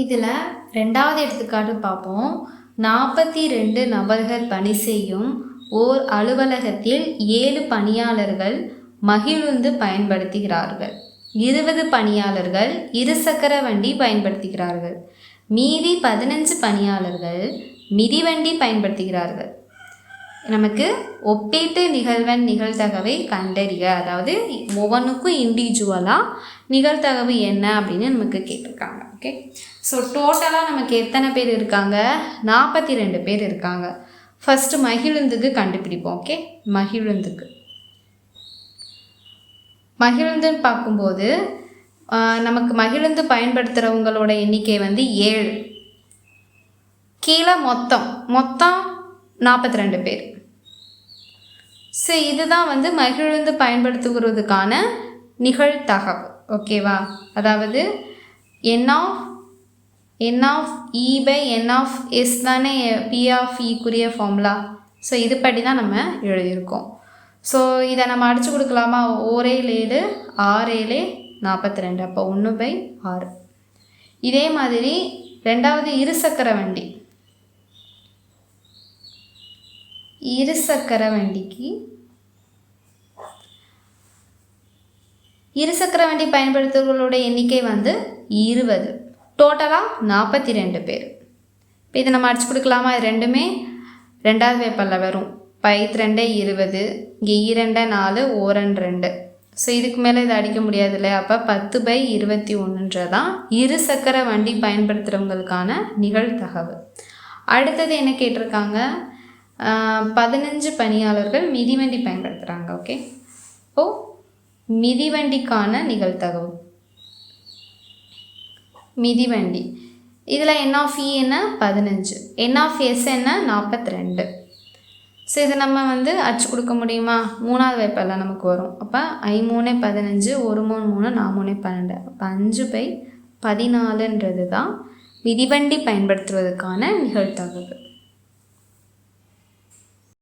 இதில் ரெண்டாவது எடுத்துக்காட்டு பார்ப்போம். நாற்பத்தி ரெண்டு நபர்கள் பணி செய்யும் ஓர் அலுவலகத்தில் ஏழு பணியாளர்கள் மகிழுந்து பயன்படுத்துகிறார்கள். இருபது பணியாளர்கள் இருசக்கர வண்டி பயன்படுத்துகிறார்கள். மீதி பதினஞ்சு பணியாளர்கள் மிதிவண்டி பயன்படுத்துகிறார்கள். நமக்கு ஒப்பீட்டு நிகழ்வெண் நிகழ்தகவை கண்டறிய அதாவது ஒவ்வொன்றுக்கும் இண்டிவிஜுவலாக நிகழ்தகவு என்ன அப்படின்னு நமக்கு கேட்டிருக்காங்க. ஓகே ஸோ டோட்டலாக நமக்கு எத்தனை பேர் இருக்காங்க? நாற்பத்தி ரெண்டு பேர் இருக்காங்க. ஃபஸ்ட்டு மகிழுந்துக்கு கண்டுபிடிப்போம் ஓகே மகிழுந்துக்கு. மகிழுந்துன்னு பார்க்கும்போது நமக்கு மகிழுந்து பயன்படுத்துகிறவங்களோட எண்ணிக்கை வந்து ஏழு. கீழே மொத்தம் மொத்தம் நாற்பத்தி ரெண்டு பேர். ஸோ இதுதான் வந்து மகிழுந்து பயன்படுத்துகிறதுக்கான நிகழ்தகவு ஓகேவா அதாவது n of n of E by n of S தானே பி ஆஃப் இக்குரிய e ஃபார்முலா ஸோ இதுபடி தான் நம்ம எழுதியிருக்கோம். ஸோ இதை நம்ம அடிச்சு கொடுக்கலாமா? ஓரேழு ஏழு ஆறு ஏழு நாற்பத்தி ரெண்டு அப்போ ஒன்று பை ஆறு. இதே மாதிரி ரெண்டாவது இருசக்கர வண்டி. இருசக்கர வண்டிக்கு இருசக்கர வண்டி பயன்படுத்துபவர்களோட எண்ணிக்கை வந்து இருபது. டோட்டலாக நாற்பத்தி ரெண்டு பேர். இப்போ இதை நம்ம அடிச்சு கொடுக்கலாமா? இது ரெண்டுமே ரெண்டாவது பேப்பரில் வரும். பைத் ரெண்டே இருபது இங்கே இரண்டை நாலு ஓரன் ரெண்டு ஸோ இதுக்கு மேலே இதை அடிக்க முடியாது இல்லையா? அப்போ பத்து பை இருபத்தி ஒன்றுன்றதான் இரு சக்கர வண்டி பயன்படுத்துகிறவங்களுக்கான நிகழ்தகவு. அடுத்தது என்ன கேட்டிருக்காங்க? பதினஞ்சு பணியாளர்கள் மிதிவண்டி பயன்படுத்துகிறாங்க ஓகே ஓ மிதிவண்டிக்கான நிகழ்த்தகவு மிதிவண்டி. இதில் என் ஆஃப் இ என்ன? பதினஞ்சு. என் ஆஃப் எஸ் என்ன? நாற்பத்தி ரெண்டு ஸோ இது நம்ம வந்து அடிச்சு கொடுக்க முடியுமா? மூணாவது வைப்பெல்லாம் நமக்கு வரும். அப்போ ஐ மூணே பதினஞ்சு ஒரு மூணு மூணு நான் மூணே பன்னெண்டு. அப்போ அஞ்சு பை பதினாலுன்றது தான் மிதிவண்டி பயன்படுத்துவதற்கான நிகழ்த்தகவு